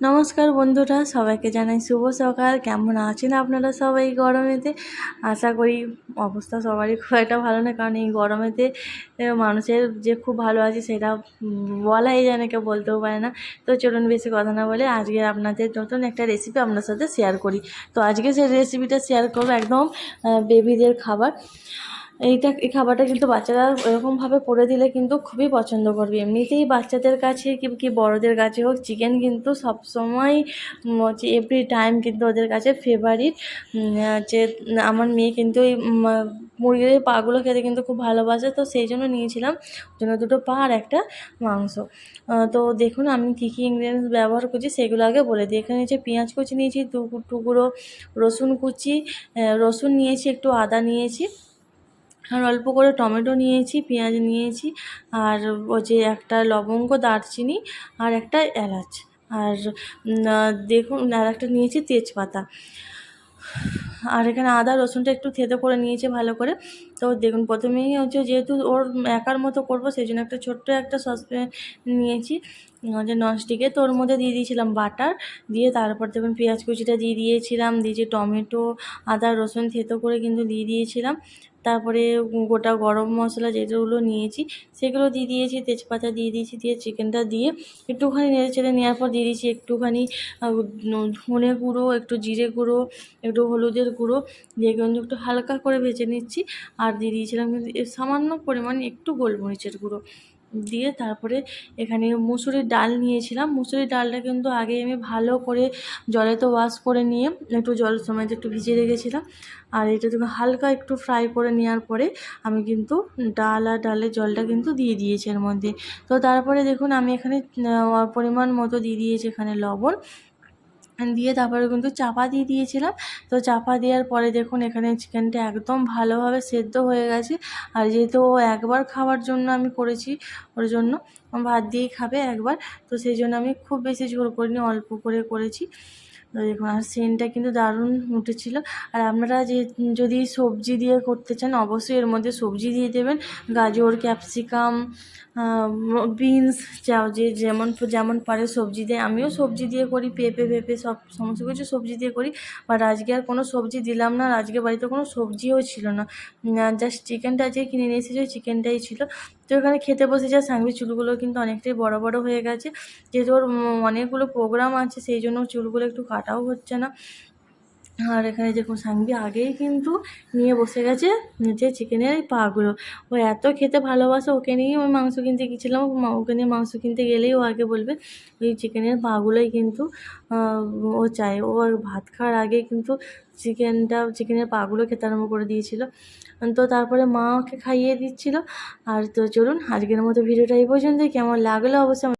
নমস্কার বন্ধুরা, সবাইকে জানাই শুভ সকাল। কেমন আছেন আপনারা সবাই গরমেতে? আশা করি অবস্থা সবারই খুব একটা ভালো না, কারণ এই গরমেতে মানুষের যে খুব ভালো আছে সেটা বলাই যায় না, কেউ বলতেও পারে না। তো চলুন বেশি কথা না বলে আজকে আপনাদের নতুন একটা রেসিপি আপনার সাথে শেয়ার করি। তো আজকে সেই রেসিপিটা শেয়ার করব একদম বেবিদের খাবার। এইটা এই খাবারটা কিন্তু বাচ্চারা এরকমভাবে করে দিলে কিন্তু খুবই পছন্দ করবে। এমনিতেই বাচ্চাদের কাছে কি কি বড়দের কাছে হোক চিকেন কিন্তু সবসময় হচ্ছে এভরি টাইম কিন্তু ওদের কাছে ফেভারিট যে আমার মেয়ে কিন্তু উম, মুরগির পাগুলো খেতে কিন্তু খুব ভালোবাসে তো সেই জন্য নিয়েছিলাম। ওই জন্য দুটো পা আর একটা মাংস। তো দেখুন আমি কী কী ইনগ্রিডিয়েন্টস ব্যবহার করছি সেগুলো আগে বলে দিই। এখানে যে পেঁয়াজ কুচি নিয়েছি দু টুকরো রসুন কুচি রসুন নিয়েছি একটু আদা নিয়েছি। আর অল্প করে টমেটো নিয়েছি, পেঁয়াজ নিয়েছি, আর ও যে একটা লবঙ্গ, দারচিনি আর একটা এলাচ। আর দেখুন, আর একটা নিয়েছি তেজপাতা। আর এখানে আদা, রসুনটা একটু থেতো করে নিয়েছি ভালো করে। তো দেখুন, প্রথমেই হচ্ছে যেহেতু ওর একার মতো করব, সেই জন্য একটা ছোট্ট একটা সসপ্যান নিয়েছি। যে ননস্টিকে ওর মধ্যে দিয়ে দিয়েছিলাম বাটার, দিয়ে তারপর দেখুন পেঁয়াজ কুচিটা দিয়ে দিয়েছিলাম দিয়েছি টমেটো, আদা, রসুন থেতো করে কিন্তু দিয়ে দিয়েছিলাম। তারপরে গোটা গরম মশলা যেগুলো নিয়েছি, সেগুলো দিয়ে দিয়েছি, তেজপাতা দিয়ে দিয়েছি, দিয়ে চিকেনটা দিয়ে একটুখানি নেড়ে চেড়ে নেওয়ার পর দিয়ে দিয়েছি একটুখানি ধনে গুঁড়ো, একটু জিরে গুঁড়ো, একটু হলুদের গুঁড়ো, দিয়ে কিন্তু একটু হালকা করে ভেজে নিচ্ছি। আর দিয়ে দিয়েছিলাম কিন্তু সামান্য পরিমাণে একটু গোলমরিচের গুঁড়ো। দিয়ে তারপরে এখানে মুসুরির ডাল নিয়েছিলাম। মুসুরির ডালটা কিন্তু আগে আমি ভালো করে জলে তো ওয়াশ করে নিয়ে একটু জল সময় একটু ভিজিয়ে রেখেছিলাম। আর এটা তুমি হালকা একটু ফ্রাই করে নেওয়ার পরে আমি কিন্তু ডাল আর ডালের জলটা কিন্তু দিয়ে দিয়েছি এর মধ্যে। তো তারপরে দেখুন আমি এখানে পরিমাণ মতো দিয়ে দিয়েছি এখানে লবণ। দিয়ে তারপরে কিন্তু চাপা দিয়ে দিয়েছিলাম। তো চাপা দেওয়ার পরে দেখুন, এখানে চিকেনটা একদম ভালোভাবে সেদ্ধ হয়ে গেছে। আর যেহেতু একবার খাওয়ার জন্য আমি করেছি ওর জন্য ভাত দিয়েই খাবে একবার। তো সেই জন্য আমি খুব বেশি ঝোল করিনি, অল্প করে করেছি। তো দেখুন আর সেন্টটা কিন্তু দারুণ উঠেছিল। আর আপনারা যে যদি সবজি দিয়ে করতে চান, অবশ্যই এর মধ্যে সবজি দিয়ে দেবেন। গাজর, ক্যাপসিকাম বিনস, চাও যে যেমন যেমন পারে সবজি দিয়ে। আমিও সবজি দিয়ে করি, পেঁপে পেঁপে সব সমস্ত কিছু সবজি দিয়ে করি। বাট আজকে আর কোনো সবজি দিলাম না আজকে বাড়িতে কোনো সবজিও ছিল না। জাস্ট চিকেনটা আজকে কিনে নিয়ে এসেছি চিকেনটাই ছিল। তো এখানে খেতে বসে যা সাংবি চুলগুলো কিন্তু অনেকটাই বড় বড় হয়ে গেছে। যেহেতু ওর অনেকগুলো প্রোগ্রাম আছে, সেই জন্য চুলগুলো একটু কাটাও হচ্ছে না। আর এখানে দেখুন সাংবি আগেই কিন্তু নিয়ে বসে গেছে নিচে চিকেনের পাগুলো। ও এত খেতে ভালোবাসে, ওকে নিয়েই আমি মাংস কিনতে গেছিলাম মা- ওকে নিয়ে মাংস কিনতে গেলেই ও আগে বলবে ওই চিকেনের পাগুলোই কিন্তু ও চায়। ও আর ভাত খাওয়ার আগে কিন্তু চিকেনটা, চিকেনের পাগুলো খেতে আরম্ভ করে দিয়েছিল। তো তারপরে মা ওকে খাইয়ে দিচ্ছিল। আর তো চলুন, আজকের মতো ভিডিওটা এই পর্যন্তই। কেমন লাগল অবশ্যই